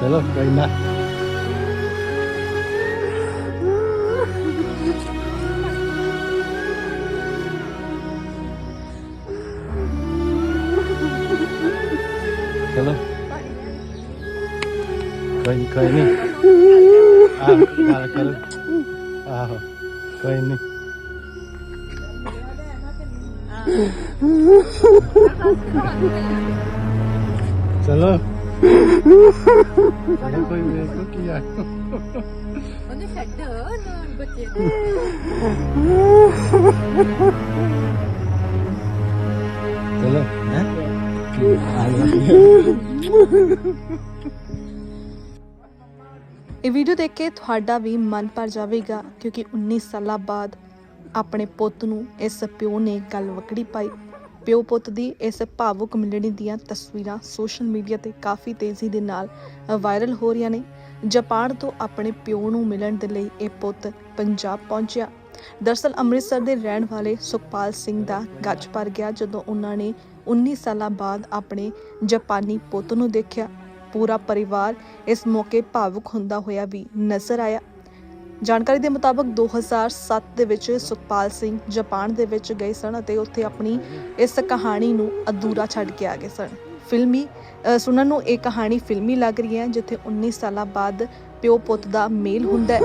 好了，可以了好了 ਨੀ, ਕੋਈ ਨਹੀਂ ਆਹ ਗੱਲ ਕਰੋ ਆਹੋ ਕੋਈ ਨਹੀਂ ਚਲੋ ਚਲੋ ਕੋਈ ਵੇਖੋ ਕੀ ਆ ਉਹਨੇ ਛੱਡ ਨਾ ਬੱਚੇ ਚਲੋ ਹੈ ਇਹ ਵੀਡੀਓ ਦੇਖ ਕੇ ਤੁਹਾਡਾ ਵੀ ਮਨ ਭਰ ਜਾਵੇਗਾ, ਕਿਉਂਕਿ 19 ਸਾਲਾਂ ਬਾਅਦ ਆਪਣੇ ਪੁੱਤ ਨੂੰ ਇਸ ਪਿਓ ਨੇ ਗੱਲ ਵਕੜੀ ਪਾਈ। ਪਿਓ ਪੁੱਤ ਦੀ ਇਸ ਭਾਵੁਕ ਮਿਲਣੀ ਦੀਆਂ ਤਸਵੀਰਾਂ ਸੋਸ਼ਲ ਮੀਡੀਆ ਤੇ ਕਾਫੀ ਤੇਜ਼ੀ ਦੇ ਨਾਲ ਵਾਇਰਲ ਹੋ ਰਹੀਆਂ ਨੇ। ਜਾਪਾਨ ਤੋਂ ਆਪਣੇ ਪਿਓ ਨੂੰ ਮਿਲਣ ਦੇ ਲਈ ਇਹ ਪੁੱਤ ਪੰਜਾਬ ਪਹੁੰਚਿਆ। ਦਰਸਲ ਅੰਮ੍ਰਿਤਸਰ ਦੇ ਰਹਿਣ ਵਾਲੇ ਸੁਖਪਾਲ ਸਿੰਘ ਦਾ ਗੱਜ ਭਰ ਗਿਆ ਜਦੋਂ ਉਹਨਾਂ ਨੇ 19 ਸਾਲਾਂ ਬਾਅਦ ਆਪਣੇ ਜਾਪਾਨੀ ਪੁੱਤ ਨੂੰ ਦੇਖਿਆ। ਪੂਰਾ ਪਰਿਵਾਰ ਇਸ ਮੌਕੇ ਭਾਵੁਕ ਹੁੰਦਾ ਹੋਇਆ ਵੀ ਨਜ਼ਰ ਆਇਆ। ਜਾਣਕਾਰੀ ਦੇ ਮੁਤਾਬਕ 2007 ਦੇ ਵਿੱਚ ਸੁਖਪਾਲ ਸਿੰਘ ਜਾਪਾਨ ਦੇ ਵਿੱਚ ਗਏ ਸਨ ਅਤੇ ਉੱਥੇ ਆਪਣੀ ਇਸ ਕਹਾਣੀ ਨੂੰ ਅਧੂਰਾ ਛੱਡ ਕੇ ਆ ਗਏ ਸਨ। ਫਿਲਮੀ ਸੁਣਨ ਨੂੰ ਇਹ ਕਹਾਣੀ ਫਿਲਮੀ ਲੱਗ ਰਹੀ ਹੈ, ਜਿੱਥੇ 19 ਸਾਲਾਂ ਬਾਅਦ ਪਿਓ ਪੁੱਤ ਦਾ ਮੇਲ ਹੁੰਦਾ ਹੈ।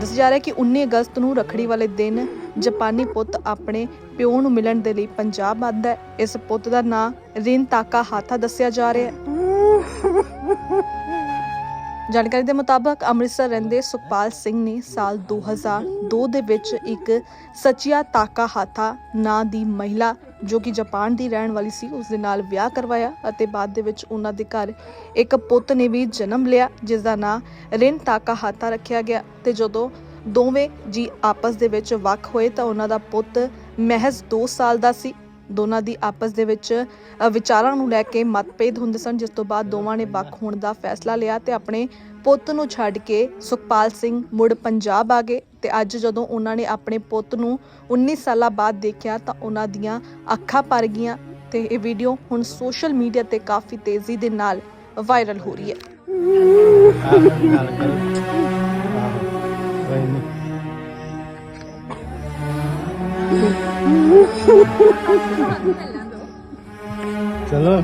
ਦੱਸਿਆ ਜਾ ਰਿਹਾ ਕਿ 19 ਅਗਸਤ ਨੂੰ ਰਖੜੀ ਵਾਲੇ ਦਿਨ ਜਾਪਾਨੀ ਪੁੱਤ ਆਪਣੇ ਪਿਓ ਨੂੰ ਮਿਲਣ ਦੇ ਲਈ ਪੰਜਾਬ ਆਉਂਦਾ ਹੈ। ਇਸ ਪੁੱਤ ਦਾ ਨਾਂ ਰਿਨ ਤਾਕਾ ਹਾਥਾ ਦੱਸਿਆ ਜਾ ਰਿਹਾ ਹੈ। ਜਾਣਕਾਰੀ ਦੇ ਮੁਤਾਬਕ ਅੰਮ੍ਰਿਤਸਰ ਰਹਿੰਦੇ ਸੁਖਪਾਲ ਸਿੰਘ ਨੇ ਸਾਲ 2002 ਦੇ ਵਿੱਚ ਇੱਕ ਸਚਿਆ ਤਾਕਾ ਹਾਥਾ ਨਾਂ ਦੀ ਮਹਿਲਾ, ਜੋ ਕਿ ਜਾਪਾਨ ਦੀ ਰਹਿਣ ਵਾਲੀ ਸੀ ਉਸ ਦੇ ਨਾਲ ਵਿਆਹ ਕਰਵਾਇਆ ਅਤੇ ਬਾਅਦ ਦੇ ਵਿੱਚ ਉਹਨਾਂ ਦੇ ਘਰ ਇੱਕ ਪੁੱਤ ਨੇ ਵੀ ਜਨਮ ਲਿਆ ਜਿਸ ਦਾ ਨਾਂ ਰਿਨ ਤਾਕਾ ਹਾਥਾ ਰੱਖਿਆ ਗਿਆ। ਤੇ ਜਦੋਂ ਦੋਵੇਂ ਜੀ ਆਪਸ ਦੇ ਵਿੱਚ ਵੱਖ ਹੋਏ ਤਾਂ ਉਹਨਾਂ ਦਾ ਪੁੱਤ ਮਹਿਜ਼ 2 ਸਾਲ ਦਾ ਸੀ। ਦੋਨਾਂ ਦੀ ਆਪਸ ਦੇ ਵਿੱਚ ਵਿਚਾਰਾਂ ਨੂੰ ਲੈ ਕੇ ਮਤਭੇਦ ਹੁੰਦੇ ਸਨ, ਜਿਸ ਤੋਂ ਬਾਅਦ ਦੋਵਾਂ ਨੇ ਵੱਖ ਹੋਣ ਦਾ ਫੈਸਲਾ ਲਿਆ ਤੇ ਆਪਣੇ ਪੁੱਤ ਨੂੰ ਛੱਡ ਕੇ ਸੁਖਪਾਲ ਸਿੰਘ ਮੁੜ ਪੰਜਾਬ ਆ ਗਏ ਤੇ ਅੱਜ ਜਦੋਂ ਉਹਨਾਂ ਨੇ ਆਪਣੇ ਪੁੱਤ ਨੂੰ 19 ਸਾਲਾਂ ਬਾਅਦ ਦੇਖਿਆ ਤਾਂ ਉਹਨਾਂ ਦੀਆਂ ਅੱਖਾਂ ਭਰ ਗਈਆਂ ਤੇ ਇਹ ਵੀਡੀਓ ਹੁਣ ਸੋਸ਼ਲ ਮੀਡੀਆ ਤੇ ਕਾਫੀ ਤੇਜ਼ੀ ਦੇ ਨਾਲ ਵਾਇਰਲ ਹੋ ਰਹੀ ਹੈ। bangka ini चलो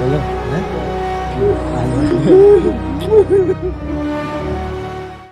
चलो